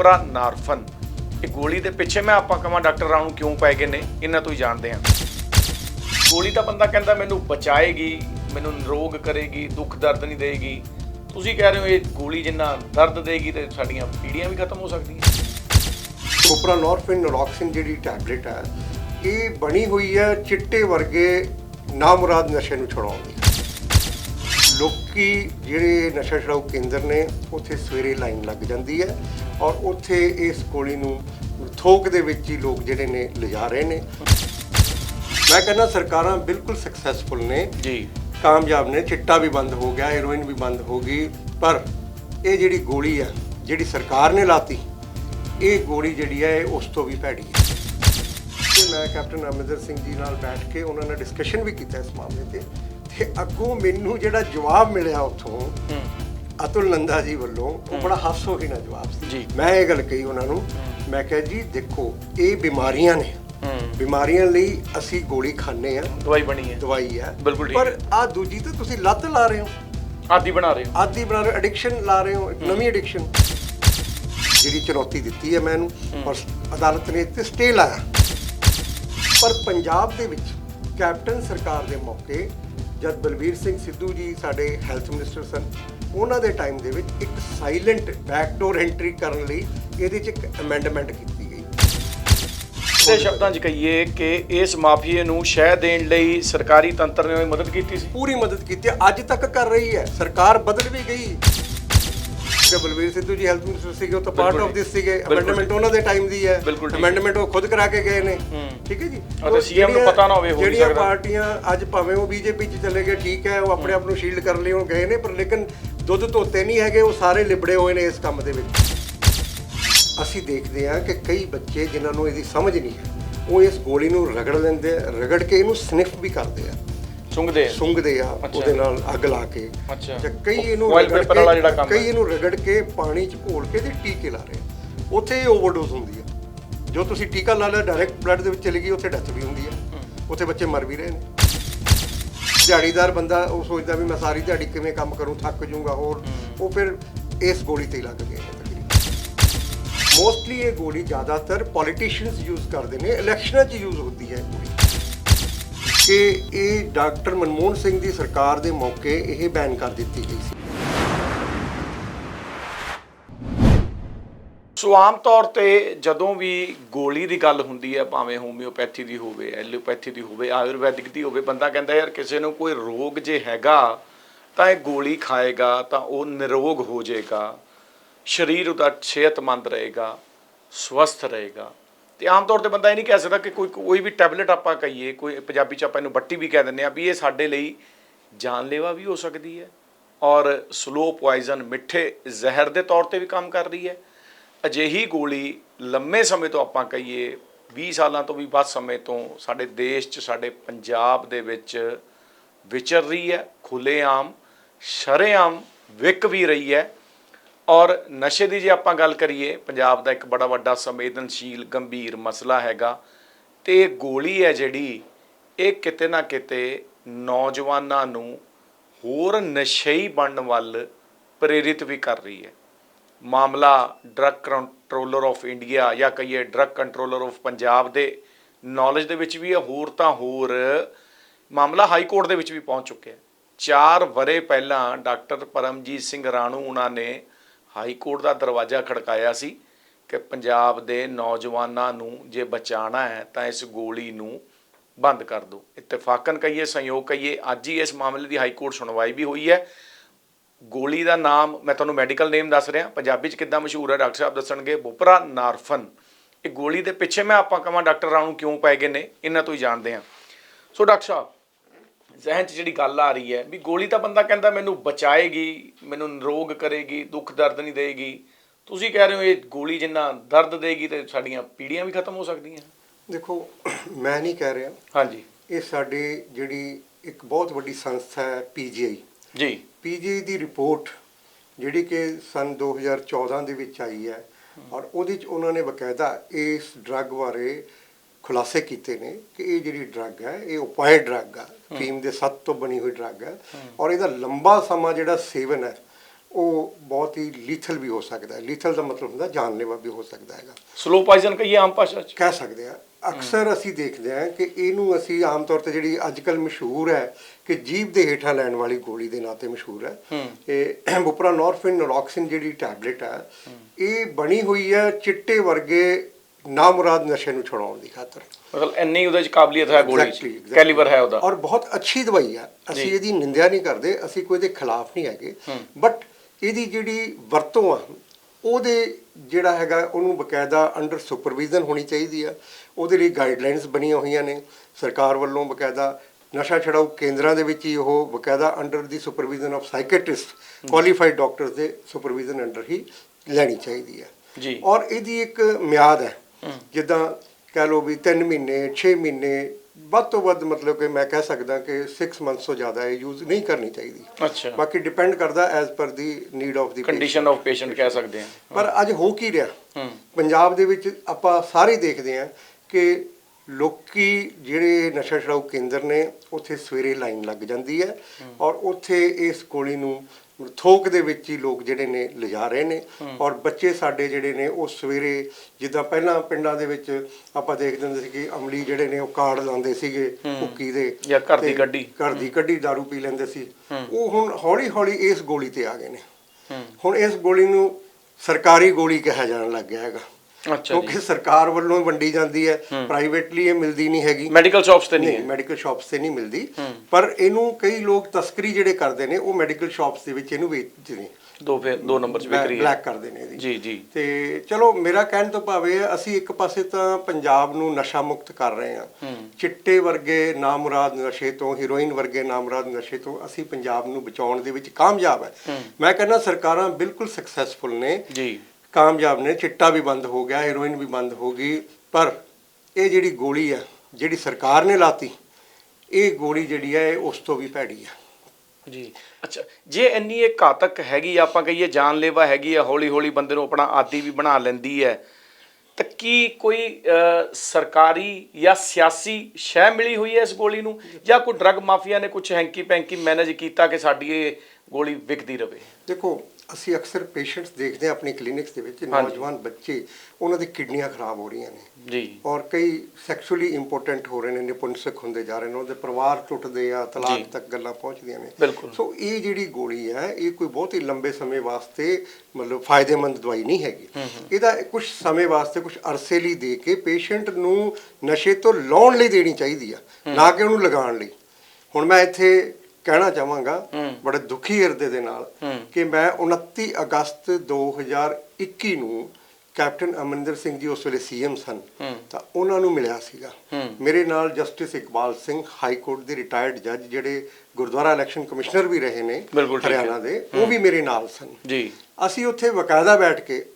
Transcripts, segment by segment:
ਬੁਪਰਾ ਨਾਰਫਨ। ਇਹ ਗੋਲੀ ਦੇ ਪਿੱਛੇ ਮੈਂ ਆਪਾਂ ਕਹਾਂ ਡਾਕਟਰ ਰਾਣੂ ਕਿਉਂ ਪੈ ਗਏ ਨੇ, ਇਹਨਾਂ ਤੋਂ ਹੀ ਜਾਣਦੇ ਹਾਂ। ਗੋਲੀ ਤਾਂ ਬੰਦਾ ਕਹਿੰਦਾ ਮੈਨੂੰ ਬਚਾਏਗੀ, ਮੈਨੂੰ ਨਿਰੋਗ ਕਰੇਗੀ, ਦੁੱਖ ਦਰਦ ਨਹੀਂ ਦੇਗੀ ਤੁਸੀਂ ਕਹਿ ਰਹੇ ਹੋ ਇਹ ਗੋਲੀ ਜਿੰਨਾ ਦਰਦ ਦੇਗੀ ਤੇ ਸਾਡੀਆਂ ਪੀੜੀਆਂ ਵੀ ਖਤਮ ਹੋ ਸਕਦੀਆਂ। ਕੋਪਰਾ ਨੋਰਫਿਨ ਨੋਰੋਕਸਿਨ ਜਿਹੜੀ ਟੈਬਲੇਟ ਹੈ, ਇਹ ਬਣੀ ਹੋਈ ਹੈ ਚਿੱਟੇ ਵਰਗੇ ਨਾਮੁਰਾਦ ਨਸ਼ੇ ਨੂੰ ਛੁਡਾਉਣ ਦੀ ਲੋਕੀ ਜਿਹੜੇ ਨਸ਼ਾ ਛੁਡਾਊ ਕੇਂਦਰ ਨੇ, ਉੱਥੇ ਸਵੇਰੇ ਲਾਈਨ ਲੱਗ ਜਾਂਦੀ ਹੈ। ਔਰ ਉੱਥੇ ਇਸ ਗੋਲੀ ਨੂੰ ਥੋਕ ਦੇ ਵਿੱਚ ਹੀ ਲੋਕ ਜਿਹੜੇ ਨੇ ਲਿਜਾ ਰਹੇ ਨੇ। ਮੈਂ ਕਹਿੰਦਾ ਸਰਕਾਰਾਂ ਬਿਲਕੁਲ ਸਕਸੈਸਫੁਲ ਨੇ। ਜੀ। ਕਾਮਯਾਬ ਨੇ। ਚਿੱਟਾ ਵੀ ਬੰਦ ਹੋ ਗਿਆ ਹੈਰੋਇਨ ਵੀ ਬੰਦ ਹੋ ਗਈ। ਪਰ ਇਹ ਜਿਹੜੀ ਗੋਲੀ ਹੈ ਜਿਹੜੀ ਸਰਕਾਰ ਨੇ ਲਾਤੀ ਇਹ ਗੋਲੀ ਜਿਹੜੀ ਹੈ ਇਹ ਉਸ ਤੋਂ ਵੀ ਭੈੜੀ ਹੈ ਤੇ ਮੈਂ ਕੈਪਟਨ ਅਮਰਿੰਦਰ ਸਿੰਘ ਜੀ ਨਾਲ ਬੈਠ ਕੇ ਉਹਨਾਂ ਨਾਲ ਡਿਸਕਸ਼ਨ ਵੀ ਕੀਤਾ ਇਸ ਮਾਮਲੇ ਤੇ। ਤੇ ਅੱਗੋਂ ਮੈਨੂੰ ਜਿਹੜਾ ਜਵਾਬ ਮਿਲਿਆ ਉੱਥੋਂ ਅਤੁਲ ਨੰਦਾ ਜੀ ਵੱਲੋਂ ਉਹ ਬੜਾ ਹਾਸੋਹੀਣਾ ਜਵਾਬ ਸੀ। ਜੀ। ਮੈਂ ਇਹ ਗੱਲ ਕਹੀ ਉਹਨਾਂ ਨੂੰ ਮੈਂ ਕਿਹਾ ਜੀ ਦੇਖੋ ਇਹ ਬਿਮਾਰੀਆਂ ਨੇ। ਹੂੰ। ਬਿਮਾਰੀਆਂ ਲਈ ਅਸੀਂ ਗੋਲੀ ਖਾਂਦੇ ਆ ਦਵਾਈ ਬਣੀ ਹੈ। ਦਵਾਈ ਹੈ। ਬਿਲਕੁਲ ਠੀਕ ਪਰ ਹੈ। ਆ ਦੂਜੀ ਤਾਂ ਤੁਸੀਂ ਲੱਤ ਲਾ ਰਹੇ ਹੋ। ਆਦੀ ਬਣਾ ਰਹੇ ਹੋ। ਆਦੀ ਬਣਾ ਰਹੇ ਐਡਿਕਸ਼ਨ ਲਾ ਰਹੇ ਹੋ ਇੱਕ ਨਵੀਂ ਐਡਿਕਸ਼ਨ ਜਿਹੜੀ ਚੁਣੌਤੀ ਦਿੱਤੀ ਹੈ ਮੈਂ ਇਹਨੂੰ ਪਰ ਅਦਾਲਤ ਨੇ ਤੇ ਸਟੇ ਲਾਇਆ। ਪਰ ਪੰਜਾਬ ਦੇ ਵਿੱਚ ਕੈਪਟਨ ਸਰਕਾਰ ਦੇ ਮੌਕੇ ਜਦ ਬਲਵੀਰ ਸਿੰਘ ਸਿੱਧੂ ਜੀ ਸਾਡੇ ਹੈਲਥ ਮਿਨਿਸਟਰ ਸਨ ਉਹਨਾਂ ਦੇ ਟਾਈਮ ਦੇ ਵਿੱਚ ਇੱਕ ਸਾਇਲੈਂਟ ਬੈਕਡੋਰ ਐਂਟਰੀ ਕਰਨ ਲਈ ਇਹਦੇ 'ਚ ਇੱਕ ਅਮੈਂਡਮੈਂਟ ਕੀਤੀ ਗਈ। ਦੇ ਸ਼ਬਦਾਂ 'ਚ ਕਹੀਏ ਕਿ ਇਸ ਮਾਫੀਏ ਨੂੰ ਸ਼ਹਿ ਦੇਣ ਲਈ ਸਰਕਾਰੀ ਤੰਤਰ ਨੇ ਮਦਦ ਕੀਤੀ ਸੀ। ਪੂਰੀ ਮਦਦ ਕੀਤੀ ਅੱਜ ਤੱਕ ਕਰ ਰਹੀ ਹੈ ਸਰਕਾਰ ਬਦਲ ਵੀ ਗਈ। ਕਿ ਬਲਵੀਰ ਸਿੱਧੂ ਜੀ ਹੈਲਥ ਮਿਨਿਸਟਰ ਸੀਗੇ ਉਹ ਤਾਂ ਪਾਰਟ ਆਫ ਦਿਸ ਸੀਗੇ। ਅਮੈਂਡਮੈਂਟ ਉਹਨਾਂ ਦੇ ਟਾਈਮ ਦੀ ਹੈ। ਅਮੈਂਡਮੈਂਟ ਉਹ ਖੁਦ ਕਰਾ ਕੇ ਗਏ ਨੇ। ਠੀਕ ਹੈ ਜੀ? ਅਤੇ CM ਨੂੰ ਪਤਾ ਨਾ ਹੋਵੇ, ਹੋ ਜਿਹੜੀਆਂ। ਪਾਰਟੀਆਂ ਅੱਜ ਭਾਵੇਂ ਉਹ ਬੀਜੇਪੀ 'ਚ ਚਲੇ ਗਏ ਠੀਕ ਹੈ ਉਹ ਆਪਣੇ ਆਪ ਨੂੰ ਸ਼ੀਲਡ ਕਰਨ ਲਈ ਉਹ ਗਏ ਨੇ ਪਰ ਲੇਕਿਨ ਦੁੱਧ ਧੋਤੇ ਨਹੀਂ ਹੈਗੇ ਉਹ ਸਾਰੇ ਲਿਬੜੇ ਹੋਏ ਨੇ ਇਸ ਕੰਮ ਦੇ ਵਿੱਚ ਅਸੀਂ ਦੇਖਦੇ ਹਾਂ ਕਿ ਕਈ ਬੱਚੇ ਜਿਨ੍ਹਾਂ ਨੂੰ ਇਹਦੀ ਸਮਝ ਨਹੀਂ ਹੈ ਉਹ ਇਸ ਗੋਲੀ ਨੂੰ ਰਗੜ ਲੈਂਦੇ ਆ ਰਗੜ ਕੇ ਇਹਨੂੰ ਸਨਿਫ ਵੀ ਕਰਦੇ ਆ ਸੁੰਘਦੇ ਆ। ਸੁੰਘਦੇ ਆ। ਉਹਦੇ ਨਾਲ ਅੱਗ ਲਾ ਕੇ ਅੱਛਾ। ਕਈ ਇਹਨੂੰ ਰਗੜ ਕੇ- ਕਈ। ਇਹਨੂੰ ਰਗੜ ਕੇ ਪਾਣੀ 'ਚ ਘੋਲ ਕੇ ਤੇ ਟੀਕੇ ਲਾ ਰਹੇ। ਉੱਥੇ ਹੀ ਓਵਰਡੋਜ਼ ਹੁੰਦੀ ਆ ਜੋ ਤੁਸੀਂ ਟੀਕਾ ਲਾ ਲਿਆ ਡਾਇਰੈਕਟ ਬਲੱਡ ਦੇ ਵਿੱਚ ਚਲੀ ਗਈ ਉੱਥੇ ਡੈਥ ਵੀ ਹੁੰਦੀ ਆ ਉੱਥੇ ਬੱਚੇ ਮਰ ਵੀ ਰਹੇ ਨੇ ਦਿਹਾੜੀਦਾਰ ਬੰਦਾ ਉਹ ਸੋਚਦਾ ਵੀ ਮੈਂ ਸਾਰੀ ਦਿਹਾੜੀ ਕਿਵੇਂ ਕੰਮ ਕਰੂੰ ਥੱਕ ਜਾਊਂਗਾ ਹੋਰ। ਉਹ ਫਿਰ ਇਸ ਗੋਲੀ ਤੇ ਲੱਗ ਗਏ ਮੋਸਟਲੀ ਇਹ ਗੋਲੀ ਜ਼ਿਆਦਾਤਰ ਪੋਲੀਟੀਸ਼ੀਅਨਸ ਯੂਜ਼ ਕਰਦੇ ਨੇ ਇਲੈਕਸ਼ਨਾਂ 'ਚ ਯੂਜ਼ ਹੁੰਦੀ ਹੈ ਕਿ ਇਹ ਡਾਕਟਰ ਮਨਮੋਹਨ ਸਿੰਘ ਦੀ ਸਰਕਾਰ ਦੇ ਮੌਕੇ ਇਹ ਬੈਨ ਕਰ ਦਿੱਤੀ ਗਈ ਸੀ। ਸੋ ਆਮ ਤੌਰ ਤੇ ਜਦੋਂ ਵੀ ਗੋਲੀ ਦੀ ਗੱਲ ਹੁੰਦੀ ਹੈ, ਭਾਵੇਂ ਹੋਮਿਓਪੈਥੀ ਦੀ ਹੋਵੇ ਐਲੋਪੈਥੀ ਦੀ ਹੋਵੇ, ਆਯੁਰਵੈਦਿਕ ਦੀ ਹੋਵੇ, ਬੰਦਾ ਕਹਿੰਦਾ ਯਾਰ ਕਿਸੇ ਨੂੰ ਕੋਈ ਰੋਗ ਜੇ ਹੈਗਾ, ਤਾਂ ਇਹ ਗੋਲੀ ਖਾਏਗਾ, ਤਾਂ ਉਹ ਨਿਰੋਗ ਹੋ ਜਾਏਗਾ, ਸਰੀਰ ਉਹਦਾ ਸਿਹਤਮੰਦ ਰਹੇਗਾ, ਸਵਸਥ ਰਹੇਗਾ। ਤੇ ਆਮ ਤੌਰ ਤੇ ਬੰਦਾ ਇਹ ਨਹੀਂ ਕਹਿ ਸਕਦਾ ਕਿ ਕੋਈ ਕੋਈ ਵੀ ਟੈਬਲੇਟ ਆਪਾਂ ਕਹੀਏ, ਕੋਈ ਪੰਜਾਬੀ ਚ ਆਪਾਂ ਇਹਨੂੰ ਬੱਟੀ ਵੀ ਕਹਿ ਦਿੰਦੇ ਆ ਵੀ ਇਹ ਸਾਡੇ ਲਈ ਜਾਨਲੇਵਾ ਵੀ ਹੋ ਸਕਦੀ ਹੈ ਔਰ ਸਲੋ ਪੋਇਜ਼ਨ ਮਿੱਠੇ ਜ਼ਹਿਰ ਦੇ ਤੌਰ ਤੇ ਵੀ ਕੰਮ ਕਰ ਰਹੀ ਹੈ। ਅਜਿਹੀ ਗੋਲੀ ਲੰਮੇ ਸਮੇਂ ਤੋਂ ਆਪਾਂ ਕਹੀਏ 20 ਸਾਲਾਂ ਤੋਂ ਵੀ ਵੱਧ ਸਮੇਂ ਤੋਂ ਸਾਡੇ ਦੇਸ਼ 'ਚ, ਸਾਡੇ ਪੰਜਾਬ ਦੇ ਵਿੱਚ ਵਿਚਰ ਰਹੀ ਹੈ, ਖੁੱਲ੍ਹੇਆਮ, ਸ਼ਰੇਆਮ ਵਿਕ ਵੀ ਰਹੀ ਹੈ। ਔਰ ਨਸ਼ੇ ਦੀ ਜੇ ਆਪਾਂ ਗੱਲ ਕਰੀਏ, ਪੰਜਾਬ ਦਾ ਇੱਕ ਬੜਾ ਵੱਡਾ ਸੰਵੇਦਨਸ਼ੀਲ, ਗੰਭੀਰ ਮਸਲਾ ਹੈਗਾ। ਤੇ ਇਹ ਗੋਲੀ ਹੈ ਜਿਹੜੀ, ਇਹ ਕਿਤੇ ਨਾ ਕਿਤੇ ਨੌਜਵਾਨਾਂ ਨੂੰ ਹੋਰ ਨਸ਼ਈ ਬਣਨ ਵੱਲ ਪ੍ਰੇਰਿਤ ਵੀ ਕਰ ਰਹੀ ਹੈ। ਮਾਮਲਾ ਡਰੱਗ ਕੰਟਰੋਲਰ ਆਫ ਇੰਡੀਆ ਜਾਂ ਕਹੀਏ ਡਰੱਗ ਕੰਟਰੋਲਰ ਆਫ ਪੰਜਾਬ ਦੇ ਨੌਲੇਜ ਦੇ ਵਿੱਚ ਵੀ ਹੈ, ਹੋਰ ਤਾਂ ਹੋਰ ਮਾਮਲਾ ਹਾਈ ਕੋਰਟ ਦੇ ਵਿੱਚ ਵੀ ਪਹੁੰਚ ਚੁੱਕਿਆ ਹੈ। 4 ਵਰੇ ਪਹਿਲਾਂ ਡਾਕਟਰ ਪਰਮਜੀਤ ਸਿੰਘ ਰਾਣੂ ਉਹਨਾਂ ਨੇ ਹਾਈ ਕੋਰਟ ਦਾ ਦਰਵਾਜ਼ਾ ਖੜਕਾਇਆ ਸੀ ਕਿ ਪੰਜਾਬ ਦੇ ਨੌਜਵਾਨਾਂ ਨੂੰ ਜੇ ਬਚਾਉਣਾ ਹੈ ਤਾਂ ਇਸ ਗੋਲੀ ਨੂੰ ਬੰਦ ਕਰ ਦਿਓ। ਇਤਫਾਕਨ ਕਹੀਏ, ਸੰਯੋਗ ਕਹੀਏ, ਅੱਜ ਹੀ ਇਸ ਮਾਮਲੇ ਦੀ ਹਾਈ ਕੋਰਟ ਸੁਣਵਾਈ ਵੀ ਹੋਈ ਹੈ। ਗੋਲੀ ਦਾ ਨਾਮ ਮੈਂ ਤੁਹਾਨੂੰ ਮੈਡੀਕਲ ਨੇਮ ਦੱਸ ਰਿਹਾ ਪੰਜਾਬੀ ਚ ਕਿੱਦਾਂ ਮਸ਼ਹੂਰ ਹੈ ਡਾਕਟਰ ਸਾਹਿਬ ਦੱਸਣਗੇ ਬੁਪਰਾ ਨਾਰਫਨ। ਇਹ ਗੋਲੀ ਦੇ ਪਿੱਛੇ ਮੈਂ ਆਪਾਂ ਕਹਾਂ ਡਾਕਟਰ ਰਾਣੂ ਕਿਉਂ ਪੈ ਗਏ ਨੇ ਇਹਨਾਂ ਤੋਂ ਹੀ ਜਾਣਦੇ ਹਾਂ। ਸੋ ਡਾਕਟਰ ਸਾਹਿਬ ਜ਼ਹਿਨ 'ਚ ਜਿਹੜੀ ਗੱਲ ਆ ਰਹੀ ਹੈ ਵੀ ਗੋਲੀ ਤਾਂ ਬੰਦਾ ਕਹਿੰਦਾ ਮੈਨੂੰ ਬਚਾਏਗੀ ਮੈਨੂੰ ਨਿਰੋਗ ਕਰੇਗੀ ਦੁੱਖ ਦਰਦ ਨਹੀਂ ਦੇਗੀ। ਤੁਸੀਂ ਕਹਿ ਰਹੇ ਹੋ ਇਹ ਗੋਲੀ ਜਿੰਨਾ ਦਰਦ ਦੇਗੀ ਤੇ ਸਾਡੀਆਂ ਪੀੜੀਆਂ ਵੀ ਖਤਮ ਹੋ ਸਕਦੀਆਂ। ਦੇਖੋ ਮੈਂ ਨਹੀਂ ਕਹਿ ਰਿਹਾ। ਹਾਂਜੀ। ਇਹ ਸਾਡੇ ਜਿਹੜੀ ਇੱਕ ਬਹੁਤ ਵੱਡੀ ਸੰਸਥਾ ਹੈ ਪੀਜੀਆਈ ਜੀ। ਪੀਜੀਆਈ ਦੀ ਰਿਪੋਰਟ ਜਿਹੜੀ ਕਿ ਸਨ 2014 ਦੇ ਵਿੱਚ ਆਈ ਹੈ ਔਰ ਉਹਦੇ ਚ ਉਹਨਾਂ ਨੇ ਬਕਾਇਦਾ ਇਸ ਡਰੱਗ ਬਾਰੇ ਖੁਲਾਸੇ ਕੀਤੇ ਨੇ ਕਿ ਇਹ ਜਿਹੜੀ ਡਰੱਗ ਹੈ ਇਹ ਉਪਾਏ ਡਰੱਗ ਆ। ਫੀਮ ਦੇ ਸੱਤ ਤੋਂ ਬਣੀ ਹੋਈ ਡਰੱਗ ਹੈ ਔਰ ਇਹਦਾ ਲੰਬਾ ਸਮਾਂ ਜਿਹੜਾ ਸੇਵਨ ਹੈ ਉਹ ਬਹੁਤ ਹੀ ਲੀਥਲ ਵੀ ਹੋ ਸਕਦਾ ਹੈ। ਲੀਥਲ ਦਾ ਮਤਲਬ ਹੁੰਦਾ ਜਾਨਲੇਵਾ ਵੀ ਹੋ ਸਕਦਾ ਹੈਗਾ। ਸਲੋ ਪਾਇਜ਼ਨ ਕਹੀਏ ਆਮ ਭਾਸ਼ਾ 'ਚ। ਕਹਿ ਸਕਦੇ ਆ ਅਕਸਰ ਅਸੀਂ ਦੇਖਦੇ ਹਾਂ ਕਿ ਇਹਨੂੰ ਅਸੀਂ ਆਮ ਤੌਰ ਤੇ ਜਿਹੜੀ ਅੱਜਕੱਲ ਮਸ਼ਹੂਰ ਹੈ ਕਿ ਜੀਭ ਦੇ ਹੇਠਾਂ ਲੈਣ ਵਾਲੀ ਗੋਲੀ ਦੇ ਨਾਂ ਤੇ ਮਸ਼ਹੂਰ ਹੈ। ਇਹ ਬੁਪਰਾ ਨੋਰਫਿਨ ਨੋਰੋਕਸਿਨ ਜਿਹੜੀ ਟੈਬਲੇਟ ਹੈ ਇਹ ਬਣੀ ਹੋਈ ਹੈ ਚਿੱਟੇ ਵਰਗੇ ਨਾਮੁਰਾਦ ਨਸ਼ੇ ਨੂੰ ਛੁਡਾਉਣ ਦੀ ਖਾਤਰ। ਮਤਲਬ ਇੰਨੀ ਉਹਦੇ 'ਚ ਕਾਬਲੀਅਤ ਹੈ ਗੋਲੀ 'ਚ. ਕੈਲੀਬਰ ਹੈ ਉਹਦਾ। ਔਰ ਬਹੁਤ ਅੱਛੀ ਦਵਾਈ ਹੈ। ਅਸੀਂ। ਇਹਦੀ ਨਿੰਦਿਆ ਨਹੀਂ ਕਰਦੇ। ਅਸੀਂ ਕੋਈ ਇਹਦੇ ਖਿਲਾਫ ਨਹੀਂ ਹੈਗੇ। ਬਟ ਇਹਦੀ ਜਿਹੜੀ ਵਰਤੋਂ ਆ ਉਹਦੇ ਜਿਹੜਾ ਹੈਗਾ ਉਹਨੂੰ ਬਕਾਇਦਾ ਅੰਡਰ ਸੁਪਰਵਿਜ਼ਨ ਹੋਣੀ ਚਾਹੀਦੀ ਆ। ਉਹਦੇ ਲਈ ਗਾਈਡਲਾਈਨਸ ਬਣੀਆਂ ਹੋਈਆਂ ਨੇ। ਸਰਕਾਰ ਵੱਲੋਂ ਬਕਾਇਦਾ ਨਸ਼ਾ ਛਡਾਊ ਕੇਂਦਰਾਂ ਦੇ ਵਿੱਚ ਹੀ ਉਹ ਬਕਾਇਦਾ under the supervision of psychiatrist qualified doctors ਦੇ ਸੁਪਰਵਿਜ਼ਨ ਅੰਡਰ ਹੀ ਲੈਣੀ ਚਾਹੀਦੀ ਹੈ ਜੀ। ਔਰ ਇਹਦੀ ਇੱਕ ਮਿਆਦ ਹੈ। ਜਿੱਦਾਂ ਕਹਿ ਲਓ ਵੀ 3 ਮਹੀਨੇ 6 ਮਹੀਨੇ ਵੱਧ ਤੋਂ ਵੱਧ ਮਤਲਬ ਕਿ ਮੈਂ ਕਹਿ ਸਕਦਾ ਕਿ 6 ਮੰਥਸ ਤੋਂ ਜ਼ਿਆਦਾ ਇਹ ਯੂਜ਼ ਨਹੀਂ ਕਰਨੀ ਚਾਹੀਦੀ। ਅੱਛਾ। ਬਾਕੀ ਡਿਪੈਂਡ ਕਰਦਾ as per the need of the condition of patient ਕਹਿ ਸਕਦੇ ਹਾਂ। ਪਰ ਅੱਜ ਹੋ ਕੀ ਰਿਹਾ? ਪੰਜਾਬ ਦੇ ਵਿੱਚ ਆਪਾਂ ਸਾਰੇ ਦੇਖਦੇ ਹਾਂ ਕਿ ਲੋਕੀ ਜਿਹੜੇ ਨਸ਼ਾ ਛਡਾਊ ਕੇਂਦਰ ਨੇ ਉੱਥੇ ਸਵੇਰੇ ਲਾਈਨ ਲੱਗ ਜਾਂਦੀ ਹੈ। ਔਰ ਉੱਥੇ ਇਸ ਗੋਲੀ ਨੂੰ ਥੋਕ ਦੇ ਵਿੱਚ ਹੀ ਲੋਕ ਜਿਹੜੇ ਨੇ ਲਿਜਾ ਰਹੇ ਨੇ ਔਰ ਬੱਚੇ ਸਾਡੇ ਜਿਹੜੇ ਨੇ ਉਹ ਸਵੇਰੇ ਜਿੱਦਾਂ ਪਹਿਲਾਂ ਪਿੰਡਾਂ ਦੇ ਵਿੱਚ ਆਪਾਂ ਦੇਖਦੇ ਹੁੰਦੇ ਸੀ ਕਿ ਅਮਲੀ ਜਿਹੜੇ ਨੇ ਉਹ ਕਾਰਡ ਲਾਉਂਦੇ ਸੀਗੇ ਭੁੱਕੀ ਦੇ ਜਾਂ ਘਰ ਦੀ ਕੱਢੀ। ਘਰ ਦੀ ਕੱਢੀ दारू ਪੀ ਲੈਂਦੇ ਸੀ। ਉਹ ਹੁਣ ਹੌਲੀ ਹੌਲੀ ਇਸ ਗੋਲੀ ਤੇ ਆ ਗਏ ਨੇ। ਹੁਣ ਇਸ ਗੋਲੀ ਨੂੰ ਸਰਕਾਰੀ ਗੋਲੀ ਕਿਹਾ ਜਾਣ ਲੱਗ ਗਿਆ ਹੈਗਾ। ਕਿਉਂਕਿ ਸਰਕਾਰ ਵੱਲੋਂ ਵੰਡੀ ਜਾਂਦੀ ਹੈ ਪ੍ਰਾਈਵੇਟਲੀ ਇਹ ਮਿਲਦੀ ਨਹੀਂ ਹੈਗੀ। ਮੈਡੀਕਲ ਸ਼ਾਪਸ ਤੇ ਨਹੀਂ ਹੈ। ਮੈਡੀਕਲ ਸ਼ਾਪਸ ਤੇ ਨਹੀਂ ਮਿਲਦੀ। ਪਰ ਇਹਨੂੰ ਕਈ ਲੋਕ ਤਸਕਰੀ ਜਿਹੜੇ ਕਰਦੇ ਨੇ ਉਹ ਮੈਡੀਕਲ ਸ਼ਾਪਸ ਦੇ ਵਿੱਚ ਇਹਨੂੰ ਵੇਚਦੇ ਨੇ। ਦੋ ਫਿਰ ਦੋ ਨੰਬਰ 'ਚ ਵਿਕਰੀ ਹੈ। ਬਲੈਕ ਕਰਦੇ ਨੇ ਇਹਦੀ। ਜੀ ਜੀ। ਤੇ ਚਲੋ ਮੇਰਾ ਕਹਿਣ ਤੋਂ ਭਾਵੇਂ ਅਸੀਂ ਇੱਕ ਪਾਸੇ ਤਾਂ ਪੰਜਾਬ ਨੂੰ ਨਸ਼ਾ ਮੁਕਤ ਕਰ ਰਹੇ ਹਾਂ। ਚਿੱਟੇ ਵਰਗੇ ਨਾਮੁਰਾਦ ਨਸ਼ੇ ਤੋਂ ਹੀਰੋਇਨ ਵਰਗੇ ਨਾਮੁਰਾਦ ਨਸ਼ੇ ਤੋਂ ਅਸੀਂ ਪੰਜਾਬ ਨੂੰ ਬਚਾਉਣ ਦੇ ਵਿੱਚ ਕਾਮਯਾਬ ਹੈ। ਮੈਂ ਕਹਿੰਦਾ ਸਰਕਾਰਾਂ ਬਿਲਕੁਲ ਸਕਸੈਸਫੁਲ ਨੇ। ਜੀ। ਕਾਮਯਾਬ ਨੇ, ਚਿੱਟਾ ਵੀ ਬੰਦ ਹੋ ਗਿਆ ਹੈਰੋਇਨ ਵੀ ਬੰਦ ਹੋ ਗਈ, ਪਰ ਇਹ ਜਿਹੜੀ ਗੋਲੀ ਹੈ ਜਿਹੜੀ ਸਰਕਾਰ ਨੇ ਲਾਤੀ, ਇਹ ਗੋਲੀ ਜਿਹੜੀ ਹੈ ਇਹ ਉਸ ਤੋਂ ਵੀ ਭੈੜੀ ਹੈ ਜੀ। ਅੱਛਾ, ਜੇ ਇੰਨੀ ਇਹ ਘਾਤਕ ਹੈਗੀ, ਆਪਾਂ ਕਹੀਏ ਜਾਨਲੇਵਾ ਹੈਗੀ ਆ ਹੌਲੀ ਹੌਲੀ ਬੰਦੇ ਨੂੰ ਆਪਣਾ ਆਦੀ ਵੀ ਬਣਾ ਲੈਂਦੀ ਹੈ, ਤਾਂ ਕੀ ਕੋਈ ਸਰਕਾਰੀ ਜਾਂ ਸਿਆਸੀ ਸ਼ਹਿ ਮਿਲੀ ਹੋਈ ਹੈ ਇਸ ਗੋਲੀ ਨੂੰ? ਜਾਂ ਕੋਈ ਡਰੱਗ ਮਾਫੀਆ ਨੇ ਕੁਝ ਹੈਂਕੀ ਪੈਂਕੀ ਮੈਨੇਜ ਕੀਤਾ ਕਿ ਸਾਡੀ ਇਹ ਗੋਲੀ ਵਿਕਦੀ ਰਵੇ। ਦੇਖੋ ਅਸੀਂ ਅਕਸਰ ਪੇਸ਼ੈਂਟਸ ਦੇਖਦੇ ਹਾਂ ਆਪਣੀ ਕਲੀਨਿਕਸ ਦੇ ਵਿੱਚ ਨੌਜਵਾਨ ਬੱਚੇ ਉਹਨਾਂ ਦੀ ਕਿਡਨੀਆਂ ਖਰਾਬ ਹੋ ਰਹੀਆਂ ਨੇ। ਜੀ। ਔਰ ਕਈ ਸੈਕਸ਼ੂਅਲੀ ਇੰਪੋਰਟੈਂਟ ਹੋ ਰਹੇ ਨੇ ਨਿਪੁੰਸਕ ਹੁੰਦੇ ਜਾ ਰਹੇ ਨੇ ਉਹਦੇ ਪਰਿਵਾਰ ਟੁੱਟਦੇ ਆ। ਤਲਾਕ ਤੱਕ ਗੱਲਾਂ ਪਹੁੰਚਦੀਆਂ ਨੇ। ਸੋ ਇਹ ਜਿਹੜੀ ਗੋਲੀ ਹੈ ਇਹ ਕੋਈ ਬਹੁਤ ਹੀ ਲੰਬੇ ਸਮੇਂ ਵਾਸਤੇ ਮਤਲਬ ਫਾਇਦੇਮੰਦ ਦਵਾਈ ਨਹੀਂ ਹੈਗੀ। ਇਹਦਾ ਕੁਝ ਸਮੇਂ ਵਾਸਤੇ ਕੁਝ ਅਰਸੇ ਲਈ ਦੇ ਕੇ ਪੇਸ਼ੈਂਟ ਨੂੰ ਨਸ਼ੇ ਤੋਂ ਲਾਉਣ ਲਈ ਦੇਣੀ ਚਾਹੀਦੀ ਆ ਨਾ ਕਿ ਉਹਨੂੰ ਲਗਾਉਣ ਲਈ। ਹੁਣ ਮੈਂ ਇੱਥੇ ਕਹਿਣਾ ਚਾਹਾਂਗਾ ਬੜੇ ਦੁਖੀ ਹਿਰਦੇ ਦੇ ਨਾਲ ਕਿ ਮੈਂ 29 ਅਗਸਤ 2021 ਨੂੰ ਕੈਪਟਨ ਅਮਰਿੰਦਰ ਸਿੰਘ ਜੀ ਉਸ ਵੇਲੇ ਸੀਐਮ ਸਨ। ਤਾਂ ਉਹਨਾਂ ਨੂੰ ਮਿਲਿਆ ਸੀਗਾ। ਮੇਰੇ ਨਾਲ justice Iqbal Singh high court ਦੇ ਰਿਟਾਇਰਡ ਜੱਜ ਜਿਹੜੇ ਗੁਰਦੁਆਰਾ ਇਲੈਕਸ਼ਨ ਕਮਿਸ਼ਨਰ ਵੀ ਰਹੇ ਨੇ। ਹਰਿਆਣਾ ਦੇ ਉਹ ਵੀ ਮੇਰੇ ਨਾਲ ਸਨ। ਜੀ। ਅਸੀਂ ਉੱਥੇ ਵਕਾਇਦਾ ਬੈਠ ਕੇ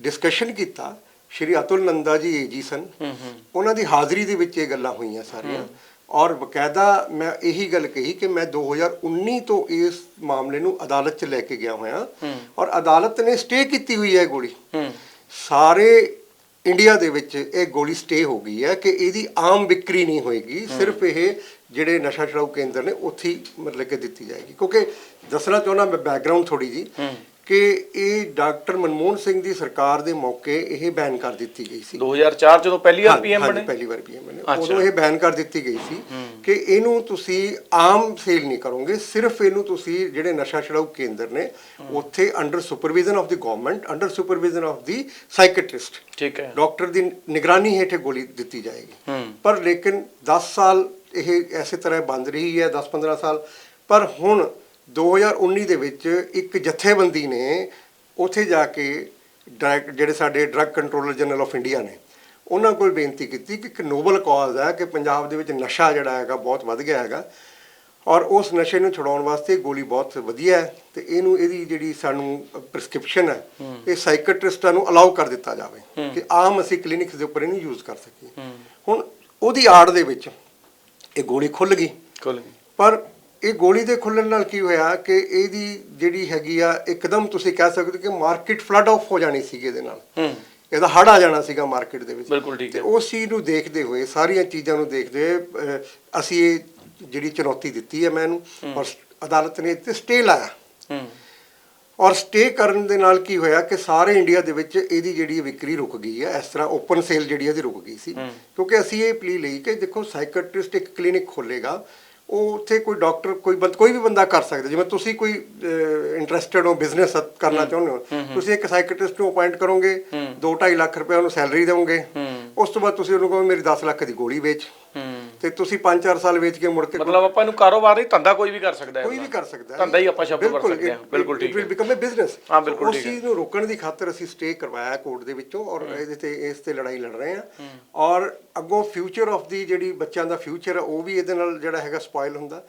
ਡਿਸਕਸ਼ਨ ਕੀਤਾ। ਸ਼੍ਰੀ ਅਤੁਲ ਨੰਦਾ ਜੀ ਏਜੀ ਸਨ। ਉਹਨਾਂ ਦੀ ਹਾਜ਼ਰੀ ਦੇ ਵਿੱਚ ਇਹ ਗੱਲਾਂ ਹੋਈਆਂ ਸਾਰੀਆਂ। ਔਰ ਵਕਾਇਦਾ ਮੈਂ ਇਹੀ ਗੱਲ ਕਹੀ ਕਿ ਮੈਂ 2019 ਤੋਂ ਇਸ ਮਾਮਲੇ ਨੂੰ ਅਦਾਲਤ 'ਚ ਲੈ ਕੇ ਗਿਆ ਹੋਇਆ। ਔਰ ਅਦਾਲਤ ਨੇ ਸਟੇ ਕੀਤੀ ਹੋਈ ਹੈ ਗੋਲੀ। ਸਾਰੇ ਇੰਡੀਆ ਦੇ ਵਿੱਚ ਇਹ ਗੋਲੀ ਸਟੇ ਹੋ ਗਈ ਹੈ ਕਿ ਇਹਦੀ ਆਮ ਵਿਕਰੀ ਨਹੀਂ ਹੋਏਗੀ। ਸਿਰਫ ਇਹ ਜਿਹੜੇ ਨਸ਼ਾ ਛਡਾਊ ਕੇਂਦਰ ਨੇ ਉੱਥੇ ਹੀ ਮਤਲਬ ਕਿ ਦਿੱਤੀ ਜਾਏਗੀ। ਕਿਉਂਕਿ ਦੱਸਣਾ ਚਾਹੁੰਦਾ ਮੈਂ ਬੈਕਗ੍ਰਾਉਂਡ ਥੋੜੀ ਜੀ ਕਿ ਇਹ ਡਾਕਟਰ ਮਨਮੋਹਨ ਸਿੰਘ ਦੀ ਸਰਕਾਰ ਦੇ ਮੌਕੇ ਇਹ ਬੈਨ ਕਰ ਦਿੱਤੀ ਗਈ ਸੀ। 2004 ਜਦੋਂ ਪਹਿਲੀ ਵਾਰ ਪੀਐਮ ਬਣੇ? ਪਹਿਲੀ ਵਾਰ ਪੀਐਮ ਬਣੇ। ਉਦੋਂ ਇਹ ਬੈਨ ਕਰ ਦਿੱਤੀ ਗਈ ਸੀ ਕਿ ਇਹਨੂੰ ਤੁਸੀਂ ਆਮ ਸੇਲ ਨਹੀਂ ਕਰੋਗੇ ਸਿਰਫ ਇਹਨੂੰ ਤੁਸੀਂ ਜਿਹੜੇ ਨਸ਼ਾ ਛਡਾਊ ਕੇਂਦਰ ਨੇ ਉੱਥੇ under supervision of the government under supervision of the psychiatrist ਠੀਕ ਹੈ। ਡਾਕਟਰ ਦੀ ਨਿਗਰਾਨੀ ਹੇਠ ਗੋਲੀ ਦਿੱਤੀ ਜਾਏਗੀ। ਪਰ ਲੇਕਿਨ 10 ਸਾਲ ਇਹ ਐਸੇ ਤਰ੍ਹਾਂ ਬੰਦ ਰਹੀ ਹੈ 10-15 ਸਾਲ। ਪਰ ਹੁਣ 2019 ਦੇ ਵਿੱਚ ਇੱਕ ਜਥੇਬੰਦੀ ਨੇ ਉੱਥੇ ਜਾ ਕੇ ਜਿਹੜੇ ਸਾਡੇ drug controller general of India ਨੇ ਉਹਨਾਂ ਕੋਲ ਬੇਨਤੀ ਕੀਤੀ ਕਿ ਇੱਕ ਨੋਬਲ ਕਾਜ਼ ਹੈ ਕਿ ਪੰਜਾਬ ਦੇ ਵਿੱਚ ਨਸ਼ਾ ਜਿਹੜਾ ਹੈਗਾ ਬਹੁਤ ਵੱਧ ਗਿਆ ਹੈਗਾ ਔਰ ਉਸ ਨਸ਼ੇ ਨੂੰ ਛੁਡਾਉਣ ਵਾਸਤੇ ਗੋਲੀ ਬਹੁਤ ਵਧੀਆ ਹੈ ਤੇ ਇਹਨੂੰ ਇਹਦੀ ਜਿਹੜੀ ਸਾਨੂੰ ਪ੍ਰਸਕ੍ਰਿਪਸ਼ਨ ਹੈ ਇਹ ਸਾਈਕੈਟ੍ਰਿਸਟਾਂ ਨੂੰ ਅਲਾਉ ਕਰ ਦਿੱਤਾ ਜਾਵੇ ਕਿ ਆਮ ਅਸੀਂ ਕਲੀਨਿਕਸ ਦੇ ਉੱਪਰ ਇਹਨੂੰ ਯੂਜ਼ ਕਰ ਸਕੀਏ। ਹੁਣ ਉਹਦੀ ਆੜ ਦੇ ਵਿੱਚ ਇਹ ਗੋਲੀ ਖੁੱਲ ਗਈ। ਪਰ ਇਹ ਗੋਲੀ ਦੇ ਖੁੱਲਣ ਨਾਲ ਕੀ ਹੋਇਆ ਕਿ ਇਹਦੀ ਜਿਹੜੀ ਹੈਗੀ ਆ ਇੱਕਦਮ ਤੁਸੀਂ ਕਹਿ ਸਕਦੇ ਹੋ ਕਿ ਮਾਰਕੀਟ ਫਲੱਡ ਆਫ ਹੋ ਜਾਣੀ ਸੀ ਇਹਦੇ ਨਾਲ। ਹੂੰ। ਇਹਦਾ ਹੜ ਆ ਜਾਣਾ ਸੀਗਾ ਮਾਰਕੀਟ ਦੇ ਵਿੱਚ। ਬਿਲਕੁਲ ਠੀਕ ਤੇ ਹੈ। ਉਸ ਚੀਜ਼ ਨੂੰ ਦੇਖਦੇ ਹੋਏ ਸਾਰੀਆਂ ਚੀਜ਼ਾਂ ਨੂੰ ਦੇਖਦੇ ਹੋਏ ਅਸੀਂ ਇਹ ਜਿਹੜੀ ਚੁਣੌਤੀ ਦਿੱਤੀ ਹੈ ਮੈਂ ਇਹਨੂੰ ਔਰ ਅਦਾਲਤ ਨੇ ਇੱਥੇ ਸਟੇ ਲਾਇਆ। ਹੂੰ। ਔਰ ਸਟੇ ਕਰਨ ਦੇ ਨਾਲ ਕੀ ਹੋਇਆ ਕਿ ਸਾਰੇ ਇੰਡੀਆ ਦੇ ਵਿੱਚ ਇਹਦੀ ਜਿਹੜੀ ਵਿਕਰੀ ਰੁਕ ਗਈ ਹੈ ਇਸ ਤਰ੍ਹਾਂ ਓਪਨ ਸੇਲ ਜਿਹੜੀ ਇਹਦੀ ਰੁਕ ਗਈ ਸੀ। ਕਿਉਂਕਿ ਅਸੀਂ ਇਹ ਪਲੀ ਲਈ ਕਿ ਦੇਖੋ ਸਾਈਕੈਟ੍ਰਿਸਟ ਇੱਕ ਕਲੀਨਿਕ ਖੋਲੇਗਾ ਉਹ ਉੱਥੇ ਕੋਈ ਡਾਕਟਰ ਕੋਈ ਬੰਦ ਕੋਈ ਵੀ ਬੰਦਾ ਕਰ ਸਕਦਾ। ਜਿਵੇਂ ਤੁਸੀਂ ਕੋਈ ਇੰਟਰਸਟਿਡ ਹੋ ਬਿਜ਼ਨਸ ਕਰਨਾ ਚਾਹੁੰਦੇ ਹੋ ਤੁਸੀਂ ਇੱਕ ਸਾਈਕੈਟ੍ਰਿਸਟ ਨੂੰ ਅਪਾਇੰਟ ਕਰੋਗੇ 2.5 ਲੱਖ ਰੁਪਏ ਉਹਨੂੰ ਸੈਲਰੀ ਦੇਵੋਗੇ ਉਸ ਤੋਂ ਬਾਅਦ ਤੁਸੀਂ ਉਹਨੂੰ ਕਹੋ ਮੇਰੀ 10 ਲੱਖ ਦੀ ਗੋਲੀ ਵੇਚ। ਤੇ ਤੁਸੀਂ 5-4 ਸਾਲ ਵੇਚ ਕੇ ਮੁੜ ਕੇ ਮਤਲਬ ਆਪਾਂ ਇਹਨੂੰ ਕਾਰੋਬਾਰ ਨਹੀਂ ਧੰਦਾ ਕੋਈ ਵੀ ਕਰ ਸਕਦਾ ਹੈ ਕੋਈ ਵੀ। ਕਰ ਸਕਦਾ। ਹੈ ਧੰਦਾ ਹੀ ਆਪਾਂ ਸ਼ਬਦ ਵਰਤ ਸਕਦੇ ਹਾਂ। ਬਿਲਕੁਲ ਠੀਕ ਹੈ। become a business. ਹਾਂ, ਬਿਲਕੁਲ ਉਸ ਠੀਕ ਹੈ। ਚੀਜ਼ ਨੂੰ ਰੋਕਣ ਦੀ ਖਾਤਰ ਅਸੀਂ ਸਟੇ ਕਰਵਾਇਆ ਕੋਰਟ ਦੇ ਵਿੱਚੋਂ ਔਰ ਇਹਦੇ ਤੇ ਇਸ ਤੇ ਲੜਾਈ ਲੜ ਰਹੇ ਹਾਂ। ਔਰ ਅੱਗੋਂ ਫਿਊਚਰ ਆਫ ਦੀ ਜਿਹੜੀ ਬੱਚਿਆਂ ਦਾ ਫਿਊਚਰ ਹੈ ਉਹ ਵੀ ਇਹਦੇ ਨਾਲ ਜਿਹੜਾ ਹੈਗਾ ਸਪਾਇਲ ਹੁੰਦਾ।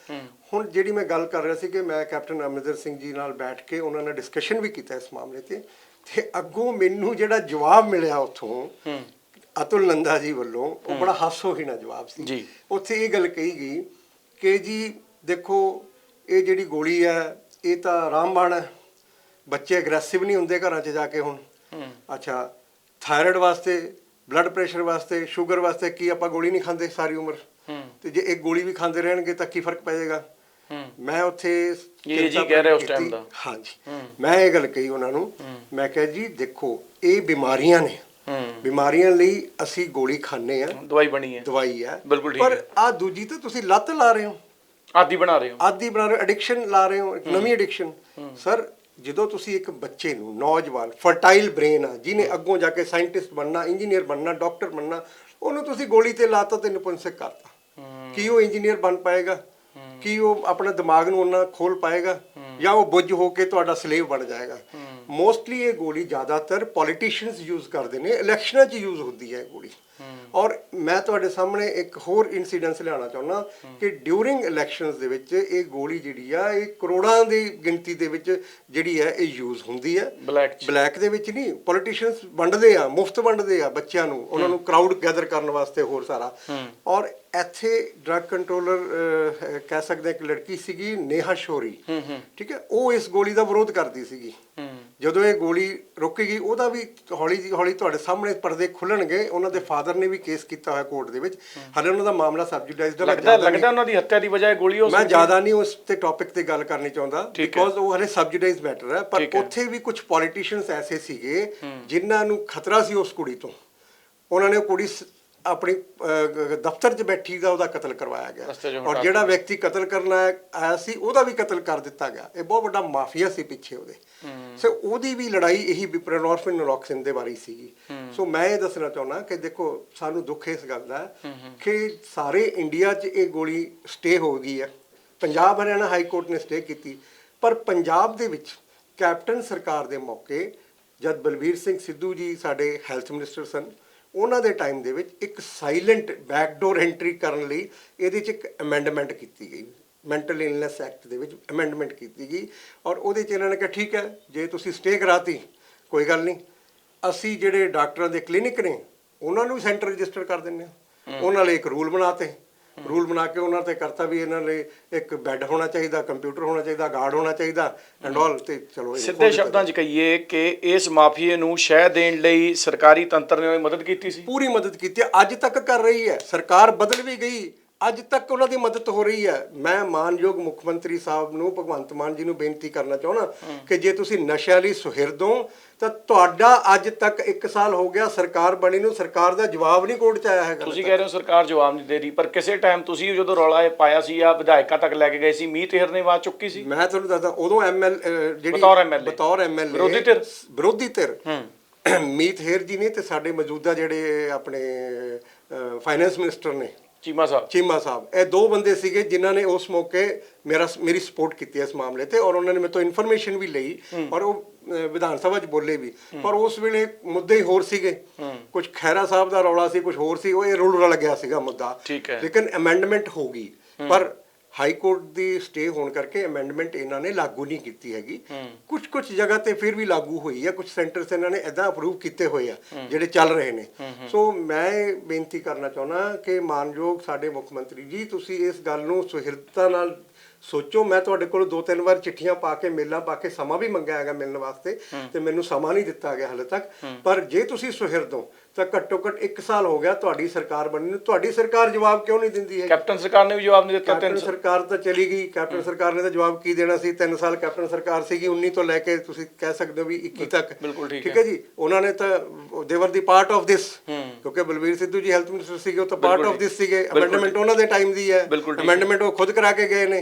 ਹੁਣ ਜਿਹੜੀ ਮੈਂ ਗੱਲ ਕਰ ਰਿਹਾ ਸੀ ਕਿ ਮੈਂ ਕੈਪਟਨ ਅਮਰਿੰਦਰ ਸਿੰਘ ਜੀ ਨਾਲ ਬੈਠ ਕੇ ਉਹਨਾਂ ਨਾਲ ਡਿਸਕਸ਼ਨ ਵੀ ਕੀਤਾ ਇਸ ਮਾਮਲੇ ਤੇ। ਤੇ ਅੱਗੋਂ ਮੈਨੂੰ ਜਿਹੜਾ ਜਵਾਬ ਮਿਲਿਆ ਉੱਥੋਂ ਅਤੁਲ ਨੰਦਾ ਜੀ ਵੱਲੋਂ ਉਹ ਬੜਾ ਹਾਸੋਹੀਣਾ ਜਵਾਬ ਸੀ। ਜੀ। ਉੱਥੇ ਇਹ ਗੱਲ ਕਹੀ ਗਈ ਕਿ ਜੀ ਦੇਖੋ ਇਹ ਜਿਹੜੀ ਗੋਲੀ ਹੈ ਇਹ ਤਾਂ ਰਾਮਬਾਣ ਹੈ। ਬੱਚੇ ਐਗਰੈਸਿਵ ਨਹੀਂ ਹੁੰਦੇ ਘਰਾਂ 'ਚ ਜਾ ਕੇ ਹੁਣ। ਅੱਛਾ ਥਾਇਰਾਇਡ ਵਾਸਤੇ ਬਲੱਡ ਪ੍ਰੈਸ਼ਰ ਵਾਸਤੇ ਸ਼ੂਗਰ ਵਾਸਤੇ ਕੀ ਆਪਾਂ ਗੋਲੀ ਨਹੀਂ ਖਾਂਦੇ ਸਾਰੀ ਉਮਰ? ਤੇ ਜੇ ਇੱਕ ਗੋਲੀ ਵੀ ਖਾਂਦੇ ਰਹਿਣਗੇ ਤਾਂ ਕੀ ਫ਼ਰਕ ਪੈ ਜਾਏਗਾ ਮੈਂ ਉੱਥੇ ਜੀ ਚਿੰਤਾ ਕਹਿ ਰਹੇ ਉਸ time ਦਾ। ਹਾਂਜੀ। ਮੈਂ ਇਹ ਗੱਲ ਕਹੀ ਉਹਨਾਂ ਨੂੰ। ਮੈਂ ਕਿਹਾ ਜੀ ਦੇਖੋ ਇਹ ਬਿਮਾਰੀਆਂ ਨੇ। ਬਿਮਾਰੀਆਂ ਲਈ ਅਸੀਂ ਗੋਲੀ ਖਾਂਦੇ ਆ ਦਵਾਈ ਬਣੀ ਹੈ। ਦਵਾਈ ਹੈ। ਬਿਲਕੁਲ ਠੀਕ ਪਰ। ਆ ਦੂਜੀ ਤਾਂ ਤੁਸੀਂ ਲੱਤ ਲਾ ਰਹੇ ਹੋ। ਆਦੀ ਬਣਾ ਰਹੇ ਹੋ। ਆਦੀ ਬਣਾ ਰਹੇ ਹੋ ਐਡਿਕਸ਼ਨ ਲਾ ਰਹੇ ਹੋ ਇੱਕ ਨਵੀਂ ਐਡਿਕਸ਼ਨ ਸਰ ਜਦੋਂ ਤੁਸੀਂ ਇੱਕ ਬੱਚੇ ਨੂੰ ਨੌਜਵਾਨ ਫਰਟਾਈਲ ਬ੍ਰੇਨ ਆ ਜਿਹਨੇ ਅੱਗੋਂ ਜਾ ਕੇ ਸਾਇੰਟਿਸਟ ਬਣਨਾ ਇੰਜੀਨੀਅਰ ਬਣਨਾ ਡਾਕਟਰ ਬਣਨਾ ਉਹਨੂੰ ਤੁਸੀਂ ਗੋਲੀ ਤੇ ਲਾਤਾ ਤੇ ਨਪੁੰਸਕ ਕਰਤਾ ਕੀ ਉਹ ਇੰਜੀਨੀਅਰ ਬਣ ਪਾਏਗਾ? ਕੀ ਉਹ ਆਪਣਾ ਦਿਮਾਗ ਨੂੰ ਉਹਨਾਂ ਖੋਲ ਪਾਏਗਾ? ਜਾਂ ਉਹ ਬੁੱਝ ਹੋ ਕੇ ਤੁਹਾਡਾ ਸਲੇਵ ਬਣ ਜਾਏਗਾ? ਮੋਸਟਲੀ ਇਹ ਗੋਲੀ ਜ਼ਿਆਦਾਤਰ ਪੋਲੀਟੀਸ਼ੀਅਨਸ ਯੂਜ਼ ਕਰਦੇ ਨੇ ਇਲੈਕਸ਼ਨਾਂ 'ਚ ਯੂਜ਼ ਹੁੰਦੀ ਹੈ ਇਹ ਗੋਲੀ। ਔਰ ਮੈਂ ਤੁਹਾਡੇ ਸਾਹਮਣੇ ਇੱਕ ਹੋਰ ਇਨਸੀਡੈਂਸ ਲਿਆਉਣਾ ਚਾਹੁੰਦਾ ਕਿ ਡਿਊਰਿੰਗ ਇਲੈਕਸ਼ਨਸ ਦੇ ਵਿੱਚ ਇਹ ਗੋਲੀ ਜਿਹੜੀ ਆ ਇਹ ਕਰੋੜਾਂ ਦੀ ਗਿਣਤੀ ਦੇ ਵਿੱਚ ਜਿਹੜੀ ਹੈ ਇਹ ਯੂਜ਼ ਹੁੰਦੀ ਹੈ। ਬਲੈਕ ਦੇ ਵਿੱਚ ਨਹੀਂ ਪੋਲੀਟੀਸ਼ੀਅਨਸ ਵੰਡਦੇ ਆ ਮੁਫਤ ਵੰਡਦੇ ਆ ਬੱਚਿਆਂ ਨੂੰ ਉਹਨਾਂ ਨੂੰ ਕਰਾਊਡ ਗੈਦਰ ਕਰਨ ਵਾਸਤੇ ਹੋਰ ਸਾਰਾ। ਔਰ ਇੱਥੇ ਡਰੱਗ ਕੰਟਰੋਲਰ ਕਹਿ ਸਕਦੇ ਹਾਂ ਕਿ ਲੜਕੀ ਸੀਗੀ ਨੇਹਾ ਸ਼ੋਰੀ। ਠੀਕ ਹੈ ਉਹ ਇਸ ਗੋਲੀ ਦਾ ਵਿਰੋਧ ਕਰਦੀ ਸੀਗੀ। ਜਦੋਂ ਇਹ ਗੋਲੀ ਰੁਕੇਗੀ ਉਹਦਾ ਵੀ ਹੌਲੀ ਜੀ ਹੌਲੀ ਤੁਹਾਡੇ ਸਾਹਮਣੇ ਪਰਦੇ ਖੁੱਲਣਗੇ ਉਹਨਾਂ ਦੇ ਫਾਦਰ ਨੇ ਵੀ ਕੇਸ ਕੀਤਾ ਹੋਇਆ ਕੋਰਟ ਦੇ ਵਿੱਚ ਹਾਲੇ ਉਹਨਾਂ ਦਾ ਮਾਮਲਾ ਸਬਜੂਡਾਈਜ਼ ਦਾ ਮੈਂ ਲੱਗਦਾ ਲੱਗਦਾ ਉਹਨਾਂ ਦੀ ਹੱਤਿਆ ਦੀ ਵਜ੍ਹਾ ਇਹ ਗੋਲੀ ਹੋ ਮੈਂ ਸਕਦੀ ਹੈ। ਜ਼ਿਆਦਾ ਨਹੀਂ ਉਸ ਤੇ ਟੌਪਿਕ ਤੇ ਗੱਲ ਕਰਨੀ ਚਾਹੁੰਦਾ। ਬਿਕੋਜ਼ ਉਹ ਹਲੇ ਸਬਜੂਡਾਈਜ਼ ਮੈਟਰ ਹੈ ਪਰ। ਉੱਥੇ ਵੀ ਕੁਝ ਪੋਲੀਟੀਸ਼ੀਅਨਸ ਐਸੇ ਸੀਗੇ ਜਿਨ੍ਹਾਂ ਨੂੰ ਖਤਰਾ ਸੀ ਉਸ ਕੁੜੀ ਤੋਂ ਉਹਨਾਂ ਨੇ ਉਹ ਕੁੜੀ ਆਪਣੀ ਦਫ਼ਤਰ 'ਚ ਬੈਠੀ ਦਾ ਉਹਦਾ ਕਤਲ ਕਰਵਾਇਆ ਗਿਆ। ਔਰ ਜਿਹੜਾ ਵਿਅਕਤੀ ਕਤਲ ਕਰਨ ਆਇਆ ਸੀ ਉਹਦਾ ਵੀ ਕਤਲ ਕਰ ਦਿੱਤਾ ਗਿਆ। ਇਹ ਬਹੁਤ ਵੱਡਾ ਮਾਫੀਆ ਸੀ ਪਿੱਛੇ ਉਹਦੇ। ਸੋ ਉਹਦੀ ਵੀ ਲੜਾਈ ਇਹੀ ਬਿਪਰਨੋਰਫਿਨ ਨਲੋਕਸਿਨ ਦੇ ਬਾਰੇ ਸੀਗੀ। ਸੋ ਮੈਂ ਇਹ ਦੱਸਣਾ ਚਾਹੁੰਦਾ ਕਿ ਦੇਖੋ ਸਾਨੂੰ ਦੁੱਖ ਇਸ ਗੱਲ ਦਾ ਕਿ ਸਾਰੇ ਇੰਡੀਆ 'ਚ ਇਹ ਗੋਲੀ ਸਟੇ ਹੋ ਗਈ ਹੈ। ਪੰਜਾਬ ਹਰਿਆਣਾ ਹਾਈ ਕੋਰਟ ਨੇ ਸਟੇ ਕੀਤੀ। ਪਰ ਪੰਜਾਬ ਦੇ ਵਿੱਚ ਕੈਪਟਨ ਸਰਕਾਰ ਦੇ ਮੌਕੇ ਜਦ ਬਲਬੀਰ ਸਿੰਘ ਸਿੱਧੂ ਜੀ ਸਾਡੇ ਹੈਲਥ ਮਿਨਿਸਟਰ ਸਨ ਉਹਨਾਂ ਦੇ ਟਾਈਮ ਦੇ ਵਿੱਚ ਇੱਕ ਸਾਇਲੈਂਟ ਬੈਕਡੋਰ ਐਂਟਰੀ ਕਰਨ ਲਈ ਇਹਦੇ 'ਚ ਇੱਕ ਅਮੈਂਡਮੈਂਟ ਕੀਤੀ ਗਈ। ਮੈਂਟਲ ਇਲਨੈਸ ਐਕਟ ਦੇ ਵਿੱਚ ਅਮੈਂਡਮੈਂਟ ਕੀਤੀ ਗਈ ਔਰ ਉਹਦੇ 'ਚ ਇਹਨਾਂ ਨੇ ਕਿਹਾ ਠੀਕ ਹੈ ਜੇ ਤੁਸੀਂ ਸਟੇ ਕਰਾਤੀ ਕੋਈ ਗੱਲ ਨਹੀਂ। ਅਸੀਂ ਜਿਹੜੇ ਡਾਕਟਰਾਂ ਦੇ ਕਲੀਨਿਕ ਨੇ ਉਹਨਾਂ ਨੂੰ ਵੀ ਸੈਂਟਰ ਰਜਿਸਟਰ ਕਰ ਦਿੰਦੇ ਹਾਂ। ਉਹਨਾਂ ਲਈ ਇੱਕ ਰੂਲ ਬਣਾਤੇ। ਰੂਲ ਬਣਾ ਕੇ ਉਹਨਾਂ ਤੇ ਕਰਤਾ ਵੀ ਇਹਨਾਂ ਲਈ ਇੱਕ ਬੈੱਡ ਹੋਣਾ ਚਾਹੀਦਾ ਕੰਪਿਊਟਰ ਹੋਣਾ ਚਾਹੀਦਾ ਗਾਰਡ ਹੋਣਾ ਚਾਹੀਦਾ ਐਂਡ ਆਲ ਤੇ ਚਲੋ ਸਿੱਧੇ ਸ਼ਬਦਾਂ 'ਚ ਕਹੀਏ ਕਿ ਇਸ ਮਾਫੀਏ ਨੂੰ ਸ਼ਹਿ ਦੇਣ ਲਈ ਸਰਕਾਰੀ ਤੰਤਰ ਨੇ ਮਦਦ ਕੀਤੀ ਸੀ? ਪੂਰੀ ਮਦਦ ਕੀਤੀ। ਅੱਜ ਤੱਕ ਕਰ ਰਹੀ ਹੈ। ਸਰਕਾਰ ਬਦਲ ਵੀ ਗਈ। ਅੱਜ ਤੱਕ ਉਹਨਾਂ ਦੀ ਮਦਦ ਹੋ ਰਹੀ ਹੈ। ਮੈਂ ਮਾਨਯੋਗ ਮੁੱਖ ਮੰਤਰੀ ਸਾਹਿਬ ਨੂੰ ਭਗਵੰਤ ਮਾਨ ਜੀ ਨੂੰ ਬੇਨਤੀ ਕਰਨਾ ਚਾਹੁੰਦਾ ਕਿ ਜੇ ਤੁਸੀਂ ਨਸ਼ਿਆਂ ਲਈ ਸੁਹਿਰਦ ਹੋ ਤਾਂ ਤੁਹਾਡਾ ਅੱਜ ਤੱਕ 1 ਸਾਲ ਹੋ ਗਿਆ ਸਰਕਾਰ ਬਣੀ ਨੂੰ। ਸਰਕਾਰ ਦਾ ਜਵਾਬ ਨਹੀਂ ਕੋਰਟ ਚ ਆਇਆ ਹੈਗਾ। ਤੁਸੀਂ ਕਹਿ ਰਹੇ ਹੋ ਸਰਕਾਰ ਜਵਾਬ ਨਹੀਂ ਦੇ ਰਹੀ ਪਰ ਕਿਸੇ ਟਾਈਮ ਤੁਸੀਂ ਜਦੋਂ ਰੌਲਾ ਇਹ ਪਾਇਆ ਸੀ ਆ ਵਿਧਾਇਕਾਂ ਤੱਕ ਲੈ ਕੇ ਗਏ ਸੀ ਮੀਤ ਹੇਰ ਨੇ ਆਵਾਜ਼ ਚੁੱਕੀ ਸੀ? ਮੈਂ ਤੁਹਾਨੂੰ ਦੱਸਦਾ ਉਦੋਂ ਐਮਐਲ ਜਿਹੜੀ ਬਤੌਰ ਐਮਐਲਏ ਵਿਰੋਧੀ ਧਿਰ? ਵਿਰੋਧੀ ਧਿਰ। ਮੀਤ ਹੇਰ ਜੀ ਨੇ ਤੇ ਸਾਡੇ ਮੌਜੂਦਾ ਜਿਹੜੇ ਆਪਣੇ ਫਾਈਨੈਂਸ ਮਿਨਿਸਟਰ ਨੇ ਚੀਮਾ ਸਾਹਿਬ। ਚੀਮਾ ਸਾਹਿਬ। ਇਹ ਦੋ ਬੰਦੇ ਸੀਗੇ ਜਿਨ੍ਹਾਂ ਨੇ ਉਸ ਮੌਕੇ ਮੇਰਾ ਮੇਰੀ ਸਪੋਰਟ ਕੀਤੀ ਇਸ ਮਾਮਲੇ ਤੇ ਔਰ ਉਹਨਾਂ ਨੇ ਮੇਰੇ ਤੋਂ ਇਨਫੋਰਮੇਸ਼ਨ ਵੀ ਲਈ। ਔਰ ਉਹ ਵਿਧਾਨ ਸਭਾ 'ਚ ਬੋਲੇ ਵੀ। ਪਰ ਉਸ ਵੇਲੇ ਮੁੱਦੇ ਹੀ ਹੋਰ ਸੀਗੇ। ਕੁਝ ਖੈਰਾ ਸਾਹਿਬ ਦਾ ਰੌਲਾ ਸੀ ਕੁਝ ਹੋਰ ਸੀ ਉਹ ਇਹ ਰੁਲ ਰਲ ਗਿਆ ਸੀਗਾ ਮੁੱਦਾ। ਠੀਕ ਹੈ। ਲੇਕਿਨ ਅਮੈਂਡਮੈਂਟ ਹੋ ਗਈ। ਪਰ ਹਾਈ ਕੋਰਟ ਦੀ ਸਟੇ ਹੋਣ ਕਰਕੇ ਅਮੈਂਡਮੈਂਟ ਇਹਨਾਂ ਨੇ ਲਾਗੂ ਨਹੀਂ ਕੀਤੀ ਹੈਗੀ। ਕੁਝ ਕੁਝ ਜਗ੍ਹਾ ਤੇ ਫਿਰ ਵੀ ਲਾਗੂ ਹੋਈ ਹੈ ਕੁਝ ਸੈਂਟਰਸ ਇਹਨਾਂ ਨੇ ਐਦਾਂ ਅਪਰੂਵ ਕੀਤੇ ਹੋਏ ਆ ਜਿਹੜੇ ਚੱਲ ਰਹੇ ਨੇ। ਸੋ ਮੈਂ ਬੇਨਤੀ ਕਰਨਾ ਚਾਹੁੰਦਾ ਕਿ ਮਾਨਯੋਗ ਸਾਡੇ ਮੁੱਖ ਮੰਤਰੀ ਜੀ ਤੁਸੀਂ ਇਸ ਗੱਲ ਨੂੰ ਸੁਹਿਰਦਤਾ ਨਾਲ ਸੋਚੋ। ਮੈਂ ਤੁਹਾਡੇ ਕੋਲ ਦੋ ਤਿੰਨ ਵਾਰ ਚਿੱਠੀਆਂ ਪਾ ਕੇ ਮੇਲਾਂ ਪਾ ਕੇ ਸਮਾਂ ਵੀ ਮੰਗਿਆ ਹੈਗਾ ਮਿਲਣ ਵਾਸਤੇ ਤੇ ਮੈਨੂੰ ਸਮਾਂ ਨਹੀਂ ਦਿੱਤਾ ਗਿਆ ਹਾਲੇ ਤੱਕ। ਪਰ ਜੇ ਤੁਸੀਂ ਸੁਹਿਰਦ ਹੋ ਤਾਂ ਘੱਟੋ ਘੱਟ 1 ਸਾਲ ਹੋ ਗਿਆ ਤੁਹਾਡੀ ਸਰਕਾਰ ਬਣੀ ਨੂੰ। ਤੁਹਾਡੀ ਸਰਕਾਰ ਜਵਾਬ ਕਿਉਂ ਨਹੀਂ ਦਿੰਦੀ ਹੈ ਕੈਪਟਨ ਸਰਕਾਰ ਨੇ ਵੀ ਜਵਾਬ ਨਹੀਂ ਦਿੱਤਾ ਕੈਪਟਨ ਤਿੰਨ ਸਰਕਾਰ ਤਾਂ ਚਲੀ ਗਈ। ਕੈਪਟਨ ਸਰਕਾਰ ਨੇ ਤਾਂ ਜਵਾਬ ਕੀ ਦੇਣਾ ਸੀ? 3 ਸਾਲ ਕੈਪਟਨ ਸਰਕਾਰ ਸੀਗੀ 19 ਤੋਂ ਲੈ ਕੇ ਤੁਸੀਂ ਕਹਿ ਸਕਦੇ ਹੋ ਵੀ 21 ਤੱਕ। ਠੀਕ ਹੈ ਜੀ? ਉਹਨਾਂ ਨੇ ਤਾਂ ਦੇਵਰ ਦੀ ਪਾਰਟ ਆਫ ਦਿਸ ਕਿਉਂਕਿ ਬਲਵੀਰ ਸਿੱਧੂ ਜੀ ਹੈਲਥ ਮਿਨਿਸਟਰ ਸੀਗੇ ਉਹ ਤਾਂ ਪਾਰਟ ਆਫ ਦਿਸ ਸੀਗੇ। ਅਮੈਂਡਮੈਂਟ ਉਹਨਾਂ ਦੇ ਟਾਈਮ ਦੀ ਹੈ। ਅਮੈਂਡਮੈਂਟ ਉਹ ਖੁਦ ਕਰਾ ਕੇ ਗਏ ਨੇ।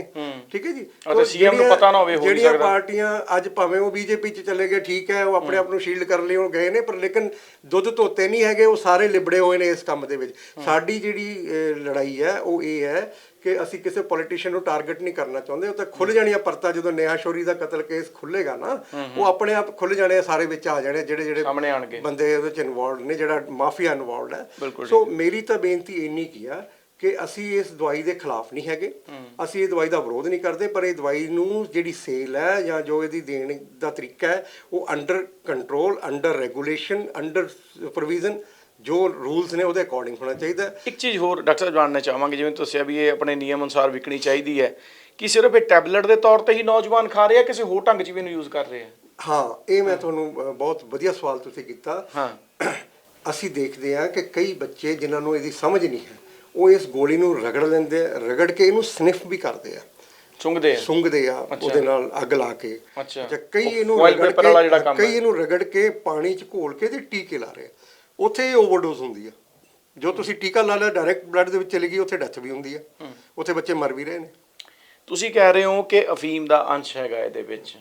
ਠੀਕ ਹੈ ਜੀ? ਅਤੇ CM ਨੂੰ ਪਤਾ ਨਾ ਹੋਵੇ, ਹੋ ਨਹੀਂ ਜਿਹੜੀਆਂ। ਪਾਰਟੀਆਂ ਅੱਜ ਭਾਵੇਂ ਉਹ ਬੀਜੇਪੀ ਚ ਚਲੇ ਗਏ ਠੀਕ ਹੈ ਉਹ ਆਪਣੇ ਆਪ ਨੂੰ ਸ਼ੀਲਡ ਕਰਨ ਲਈ ਉਹ ਗਏ ਨੇ ਪਰ ਲੇਕਿਨ ਦੁੱਧ ਧੋਤੇ ਨਹੀਂ ਹੈਗੇ ਉਹ ਸਾਰੇ ਲਿਬੜੇ ਹੋਏ ਨੇ ਇਸ ਕੰਮ ਦੇ ਵਿੱਚ। ਸਾਡੀ ਜਿਹੜੀ ਲੜਾਈ ਹੈ ਉਹ ਇਹ ਹੈ ਕਿ ਅਸੀਂ ਕਿਸੇ ਪੋਲੀਟੀਸ਼ੀਅਨ ਨੂੰ ਟਾਰਗੇਟ ਨਹੀਂ ਕਰਨਾ ਚਾਹੁੰਦੇ। ਉਹ ਤਾਂ ਖੁੱਲ ਜਾਣੀਆਂ ਪਰਤਾ ਜਦੋਂ ਨੇਹਾ ਸ਼ੋਰੀ ਦਾ ਕਤਲ ਕੇਸ ਖੁੱਲੇਗਾ ਨਾ ਉਹ ਆਪਣੇ ਆਪ ਖੁੱਲ ਜਾਣੇ ਸਾਰੇ ਵਿੱਚ ਆ ਜਾਣੇ ਜਿਹੜੇ ਜਿਹੜੇ ਸਾਹਮਣੇ ਆਣਗੇ ਬੰਦੇ ਉਹਦੇ ਚ ਇਨਵੋਲਡ ਨੇ ਜਿਹੜਾ ਮਾਫੀਆ ਇਨਵੋਲਡ ਹੈ। ਸੋ ਮੇਰੀ ਤਾਂ ਬੇਨਤੀ ਇੰਨੀ ਕੀ ਆ ਕਿ ਅਸੀਂ ਇਸ ਦਵਾਈ ਦੇ ਖਿਲਾਫ ਨਹੀਂ ਹੈਗੇ। ਅਸੀਂ ਇਹ ਦਵਾਈ ਦਾ ਵਿਰੋਧ ਨਹੀਂ ਕਰਦੇ ਪਰ ਇਹ ਦਵਾਈ ਨੂੰ ਜਿਹੜੀ ਸੇਲ ਹੈ ਜਾਂ ਜੋ ਇਹਦੀ ਦੇਣ ਦਾ ਤਰੀਕਾ ਹੈ ਉਹ under control under regulation under supervision ਜੋ ਰੂਲਸ ਨੇ ਉਹਦੇ ਅਕੋਰਡਿੰਗ ਹੋਣਾ ਚਾਹੀਦਾ। ਇੱਕ ਚੀਜ਼ ਹੋਰ ਡਾਕਟਰ ਸਾਹਿਬ ਜਾਣਨਾ ਚਾਹਾਂਗੇ ਜਿਵੇਂ ਤੁਸੀਂ ਵੀ ਇਹ ਆਪਣੇ ਨਿਯਮ ਅਨੁਸਾਰ ਵਿਕਣੀ ਚਾਹੀਦੀ ਹੈ ਕਿ ਸਿਰਫ ਇਹ ਟੈਬਲੇਟ ਦੇ ਤੌਰ ਤੇ ਹੀ ਨੌਜਵਾਨ ਖਾ ਰਹੇ ਆ ਕਿਸੇ ਹੋਰ ਢੰਗ 'ਚ ਵੀ ਇਹਨੂੰ ਯੂਜ਼ ਕਰ ਰਹੇ ਆ ਹਾਂ ਇਹ ਮੈਂ ਤੁਹਾਨੂੰ ਬਹੁਤ ਵਧੀਆ ਸਵਾਲ ਤੁਸੀਂ ਕੀਤਾ। ਹਾਂ। ਅਸੀਂ ਦੇਖਦੇ ਹਾਂ ਕਿ ਕਈ ਬੱਚੇ ਜਿਨ੍ਹਾਂ ਨੂੰ ਇਹਦੀ ਸਮਝ ਨਹੀਂ ਹੈ ਉਹ ਇਸ ਗੋਲੀ ਨੂੰ ਰਗੜ ਲੈਂਦੇ ਆ, ਰਗੜ ਕੇ ਇਹਨੂੰ ਸਨਿਫ ਵੀ ਕਰਦੇ ਆ। ਸੁੰਘਦੇ ਆ। ਸੁੰਘਦੇ ਆ ਉਹਦੇ ਨਾਲ ਅੱਗ ਲਾ ਕੇ। ਅੱਛਾ। ਕਈ ਇਹਨੂੰ ਰਗੜ ਕੇ। ਕਈ ਇਹਨੂੰ ਰਗੜ ਕੇ ਪਾਣੀ 'ਚ ਘੋਲ ਕੇ ਤੇ ਟੀਕੇ ਲਾ ਰਹੇ ਆ। ਉੱਥੇ ਓਵਰਡੋਜ਼ ਹੁੰਦੀ ਆ। ਜੋ ਤੁਸੀਂ ਟੀਕਾ ਲਾ ਲਿਆ ਡਾਇਰੈਕਟ ਬਲੱਡ ਦੇ ਵਿੱਚ ਚਲੀ ਗਈ ਉੱਥੇ ਡੈਥ ਵੀ ਹੁੰਦੀ ਆ। ਉੱਥੇ ਬੱਚੇ ਮਰ ਵੀ ਰਹੇ ਨੇ। ਤੁਸੀਂ ਕਹਿ ਰਹੇ ਹੋ ਕਿ ਅਫੀਮ ਦਾ ਅੰਸ਼ ਹੈਗਾ ਇਹਦੇ ਵਿੱਚ।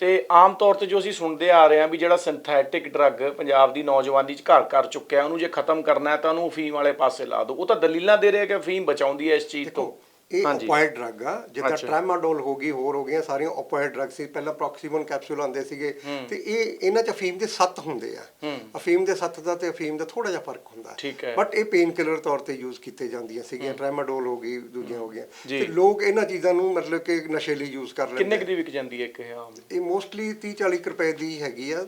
ਤੇ ਆਮ ਤੌਰ ਤੇ ਜੋ ਅਸੀਂ ਸੁਣਦੇ ਆ ਰਹੇ ਹਾਂ ਵੀ ਜਿਹੜਾ ਸਿੰਥੈਟਿਕ ਡਰੱਗ ਪੰਜਾਬ ਦੀ ਨੌਜਵਾਨੀ 'ਚ ਘਰ ਕਰ ਚੁੱਕਿਆ ਉਹਨੂੰ ਜੇ ਖਤਮ ਕਰਨਾ ਹੈ ਤਾਂ ਉਹਨੂੰ ਅਫੀਮ ਵਾਲੇ ਪਾਸੇ ਲਾ ਦਿਓ। ਉਹ ਤਾਂ ਦਲੀਲਾਂ ਦੇ ਰਿਹਾ ਕਿ ਅਫੀਮ ਬਚਾਉਂਦੀ ਹੈ ਇਸ ਚੀਜ਼ ਤੋਂ। ਇਹ ਓਪਾਇਡ ਡਰੱਗ ਆ ਜਿੱਦਾਂ। ਟ੍ਰੈਮਾਡੋਲ ਹੋ ਗਈ ਹੋਰ ਹੋ ਗਈਆਂ ਸਾਰੀਆਂ ਓਪਾਇਡ ਡਰੱਗ ਸੀ। ਪਹਿਲਾਂ ਪ੍ਰੋਕਸੀਮਨ ਕੈਪਸੂਲ ਆਉਂਦੇ ਸੀਗੇ। ਤੇ ਇਹ ਇਹਨਾਂ 'ਚ ਅਫੀਮ ਦੇ ਸੱਤ ਹੁੰਦੇ ਆ। ਅਫੀਮ ਦੇ ਸੱਤ ਦਾ ਤੇ ਅਫੀਮ ਦਾ ਥੋੜਾ ਜਿਹਾ ਫ਼ਰਕ ਹੁੰਦਾ। ਬਟ ਇਹ ਪੇਨ ਕਿਲਰ ਤੌਰ ਤੇ ਯੂਜ਼ ਕੀਤੇ ਜਾਂਦੀਆਂ ਸੀਗੀਆਂ। ਟ੍ਰੈਮਾਡੋਲ ਹੋ ਗਈ ਦੂਜੀਆਂ ਹੋ ਗਈਆਂ। ਤੇ ਲੋਕ ਇਹਨਾਂ ਚੀਜ਼ਾਂ ਨੂੰ ਮਤਲਬ ਕਿ ਨਸ਼ੇ ਲਈ ਯੂਜ਼ ਕਰ ਲੈਂਦੇ ਕਿੰਨੇ। ਕੁ ਦੀ ਵਿਕ ਜਾਂਦੀ ਹੈ ਇੱਕ ਇਹ ਇਹ ਮੋਸਟਲੀ 30 40 ਰੁਪਏ ਦੀ ਹੈਗੀ ਆ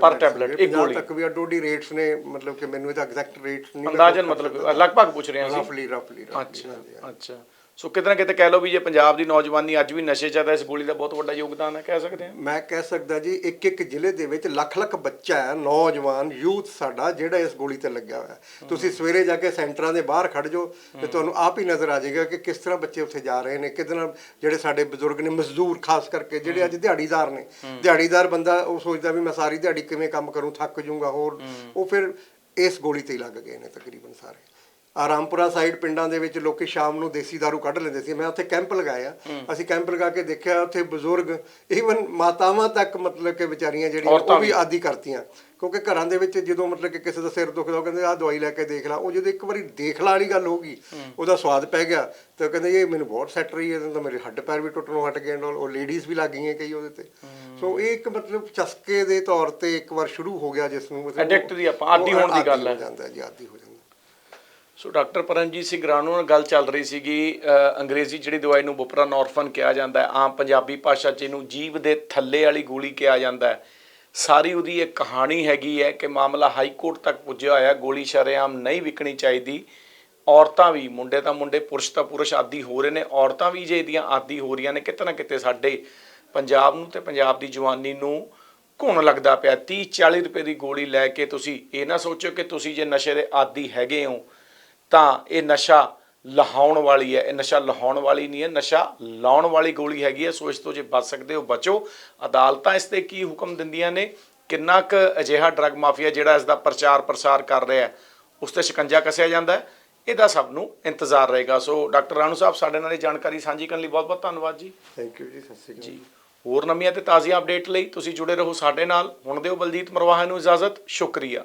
ਪਰ ਦੇ। ਇੱਕ 50 ਗੋਲੀ। ਤੱਕ ਵੀ ਅੱਡੋਡੀ ਰੇਟਸ ਨੇ ਮਤਲਬ ਕਿ ਮੈਨੂੰ ਇਹਦਾ ਐਗਜ਼ੈਕਟ ਰੇਟਸ ਨਹੀਂ ਅੰਦਾਜ਼ਨ ਮਤਲਬ ਲਗਭਗ ਪੁੱਛ ਰਹੇ ਹਾਂ ਅਸੀਂ ਰਫਲੀ ਰਫਲੀ ਅੱਛਾ ਅੱਛਾ। ਸੋ ਕਿਤੇ ਨਾ ਕਿਤੇ ਕਹਿ ਲਓ ਵੀ ਜੇ ਪੰਜਾਬ ਦੀ ਨੌਜਵਾਨੀ ਅੱਜ ਵੀ ਨਸ਼ੇ 'ਚ ਹੈ ਤਾਂ ਇਸ ਗੋਲੀ ਦਾ ਬਹੁਤ ਵੱਡਾ ਯੋਗਦਾਨ ਹੈ, ਕਹਿ ਸਕਦੇ ਹਾਂ। ਮੈਂ ਕਹਿ ਸਕਦਾ ਜੀ ਇੱਕ ਇੱਕ ਜ਼ਿਲ੍ਹੇ ਦੇ ਵਿੱਚ ਲੱਖ ਲੱਖ ਬੱਚਾ ਹੈ, ਨੌਜਵਾਨ, ਯੂਥ ਸਾਡਾ ਜਿਹੜਾ ਇਸ ਗੋਲੀ ਤੇ ਲੱਗਿਆ ਹੋਇਆ ਹੈ। ਤੁਸੀਂ ਸਵੇਰੇ ਜਾ ਕੇ ਸੈਂਟਰਾਂ ਦੇ ਬਾਹਰ ਖੜ ਜਾਓ ਤੇ ਤੁਹਾਨੂੰ ਆਪ ਹੀ ਨਜ਼ਰ ਆ ਜਾਏਗਾ ਕਿ ਕਿਸ ਤਰ੍ਹਾਂ ਬੱਚੇ ਉੱਥੇ ਜਾ ਰਹੇ ਨੇ ਕਿਦਾਂ ਜਿਹੜੇ ਸਾਡੇ ਬਜ਼ੁਰਗ ਨੇ, ਮਜ਼ਦੂਰ ਖਾਸ ਕਰਕੇ ਜਿਹੜੇ ਅੱਜ ਦਿਹਾੜੀਦਾਰ ਨੇ। ਦਿਹਾੜੀਦਾਰ ਬੰਦਾ ਉਹ ਸੋਚਦਾ ਵੀ ਮੈਂ ਸਾਰੀ ਦਿਹਾੜੀ ਕਿਵੇਂ ਕੰਮ ਕਰੂੰ, ਥੱਕ ਜਾਊਂਗਾ ਹੋਰ। ਉਹ ਫਿਰ ਇਸ ਗੋਲੀ ਤੇ ਹੀ ਲੱਗ ਗਏ ਨੇ ਤਕਰੀਬਨ ਸਾਰੇ। ਆਰਾਮਪੁਰਾ ਸਾਈਡ ਪਿੰਡਾਂ ਦੇ ਵਿੱਚ ਲੋਕੀ ਸ਼ਾਮ ਨੂੰ ਦੇਸੀ ਦਾਰੂ ਕੱਢ ਲੈਂਦੇ ਸੀ। ਮੈਂ ਉੱਥੇ ਕੈਂਪ ਲਗਾਇਆ। ਅਸੀਂ ਕੈਂਪ ਲਗਾ ਕੇ ਦੇਖਿਆ ਉੱਥੇ ਬਜ਼ੁਰਗ ਈਵਨ ਮਾਤਾਵਾਂ ਤੱਕ ਮਤਲਬ ਕਿ ਵਿਚਾਰੀਆਂ ਜਿਹੜੀਆਂ ਉਹ ਵੀ। ਆਦੀ ਕਰਤੀਆਂ। ਕਿਉਂਕਿ ਘਰਾਂ ਦੇ ਵਿੱਚ ਜਦੋਂ ਮਤਲਬ ਕਿ ਕਿਸੇ ਦਾ ਸਿਰ ਦੁਖਦਾ ਉਹ ਕਹਿੰਦੇ ਆਹ ਦਵਾਈ ਲੈ ਕੇ ਦੇਖ ਲਾ। ਉਹ ਜਦੋਂ ਇੱਕ ਵਾਰੀ ਦੇਖ ਲਾ ਵਾਲੀ ਗੱਲ ਹੋ ਗਈ ਉਹਦਾ ਸਵਾਦ ਪੈ ਗਿਆ। ਤਾਂ ਕਹਿੰਦੇ ਇਹ ਮੈਨੂੰ ਬਹੁਤ ਸੈਟ ਰਹੀ ਹੈ ਤਾਂ ਮੇਰੇ ਹੱਡ ਪੈਰ ਵੀ ਟੁੱਟਣੋਂ ਹਟ ਗਏ all। ਉਹ ਲੇਡੀਜ਼ ਵੀ ਲੱਗ ਗਈਆਂ ਕਈ ਉਹਦੇ ਤੇ। ਸੋ ਇਹ ਇੱਕ ਮਤਲਬ ਚਸਕੇ ਦੇ ਤੌਰ ਤੇ ਇੱਕ ਵਾਰ ਸ਼ੁਰੂ ਹੋ ਗਿਆ ਜਿਸ ਨੂੰ Addict ਦੀ ਆਪਾਂ, ਆਦੀ ਹੋਣ ਦੀ ਗੱਲ ਹੋ। ਜਾਂਦਾ ਜੀ ਆਦੀ ਹੋ। ਸੋ ਡਾਕਟਰ ਪਰਮਜੀਤ ਸਿੰਘ ਰਾਣੂ ਨਾਲ ਗੱਲ ਚੱਲ ਰਹੀ ਸੀਗੀ ਅੰਗਰੇਜ਼ੀ ਜਿਹੜੀ ਦਵਾਈ ਨੂੰ ਬੁਪਰਾਨੋਰਫਨ ਕਿਹਾ ਜਾਂਦਾ ਹੈ, ਆਮ ਪੰਜਾਬੀ ਭਾਸ਼ਾ 'ਚ ਇਹਨੂੰ ਜੀਵ ਦੇ ਥੱਲੇ ਵਾਲੀ ਗੋਲੀ ਕਿਹਾ ਜਾਂਦਾ ਹੈ। ਸਾਰੀ ਉਹਦੀ ਇਹ ਕਹਾਣੀ ਹੈਗੀ ਹੈ ਕਿ ਮਾਮਲਾ ਹਾਈ ਕੋਰਟ ਤੱਕ ਪੁੱਜਿਆ ਹੋਇਆ, ਗੋਲੀ ਸ਼ਰੇਆਮ ਨਹੀਂ ਵਿਕਣੀ ਚਾਹੀਦੀ। ਔਰਤਾਂ ਵੀ, ਮੁੰਡੇ ਤਾਂ ਮੁੰਡੇ, ਪੁਰਸ਼ ਤਾਂ ਪੁਰਸ਼ ਆਦੀ ਹੋ ਰਹੇ ਨੇ, ਔਰਤਾਂ ਵੀ ਜੇ ਇਹਦੀਆਂ ਆਦੀ ਹੋ ਰਹੀਆਂ ਨੇ, ਕਿਤੇ ਨਾ ਕਿਤੇ ਸਾਡੇ ਪੰਜਾਬ ਨੂੰ ਤੇ ਪੰਜਾਬ ਦੀ ਜਵਾਨੀ ਨੂੰ ਘੁਣ ਲੱਗਦਾ ਪਿਆ। 30 40 ਰੁਪਏ ਦੀ ਗੋਲੀ ਲੈ ਕੇ ਤੁਸੀਂ ਇਹ ਨਾ ਸੋਚੋ ਕਿ ਤੁਸੀਂ ਜੇ ਨਸ਼ੇ ਦੇ ਆਦੀ ਹੈਗੇ ਹੋ ਤਾਂ ਇਹ ਨਸ਼ਾ ਲਹਾਉਣ ਵਾਲੀ ਹੈ। ਇਹ ਨਸ਼ਾ ਲਹਾਉਣ ਵਾਲੀ ਨਹੀਂ ਹੈ। ਨਸ਼ਾ ਲਾਉਣ ਵਾਲੀ ਗੋਲੀ ਹੈਗੀ ਹੈ। ਸੋ ਇਸ ਤੋਂ ਜੇ ਬਚ ਸਕਦੇ ਹੋ ਬਚੋ। ਅਦਾਲਤਾਂ ਇਸ ਤੇ ਕੀ ਹੁਕਮ ਦਿੰਦੀਆਂ ਨੇ? ਕਿੰਨਾ ਕੁ ਅਜਿਹਾ ਡਰੱਗ ਮਾਫੀਆ ਜਿਹੜਾ ਇਸ ਦਾ ਪ੍ਰਚਾਰ ਪ੍ਰਸਾਰ ਕਰ ਰਿਹਾ ਹੈ ਉਸ ਤੇ ਸ਼ਿਕੰਜਾ ਕੱਸਿਆ ਜਾਂਦਾ ਹੈ? ਇਹਦਾ ਸਭ ਨੂੰ ਇੰਤਜ਼ਾਰ ਰਹੇਗਾ। ਸੋ ਡਾਕਟਰ ਰਾਣੂ ਸਾਹਿਬ ਸਾਡੇ ਨਾਲ ਇਹ ਜਾਣਕਾਰੀ ਸਾਂਝੀ ਕਰਨ ਲਈ ਬਹੁਤ ਬਹੁਤ ਧੰਨਵਾਦ ਜੀ। ਥੈਂਕ ਯੂ ਜੀ ਸਤਿ ਸ਼੍ਰੀ ਅਕਾਲ ਜੀ। ਹੋਰ ਨਵੀਆਂ ਤੇ ਤਾਜ਼ੀਆਂ ਅਪਡੇਟ ਲਈ ਤੁਸੀਂ ਜੁੜੇ ਰਹੋ ਸਾਡੇ ਨਾਲ। ਹੁਣ ਦਿਓ ਬਲਜੀਤ ਮਰਵਾਹਾ ਨੂੰ ਇਜਾਜ਼ਤ। ਸ਼ੁਕਰੀਆ।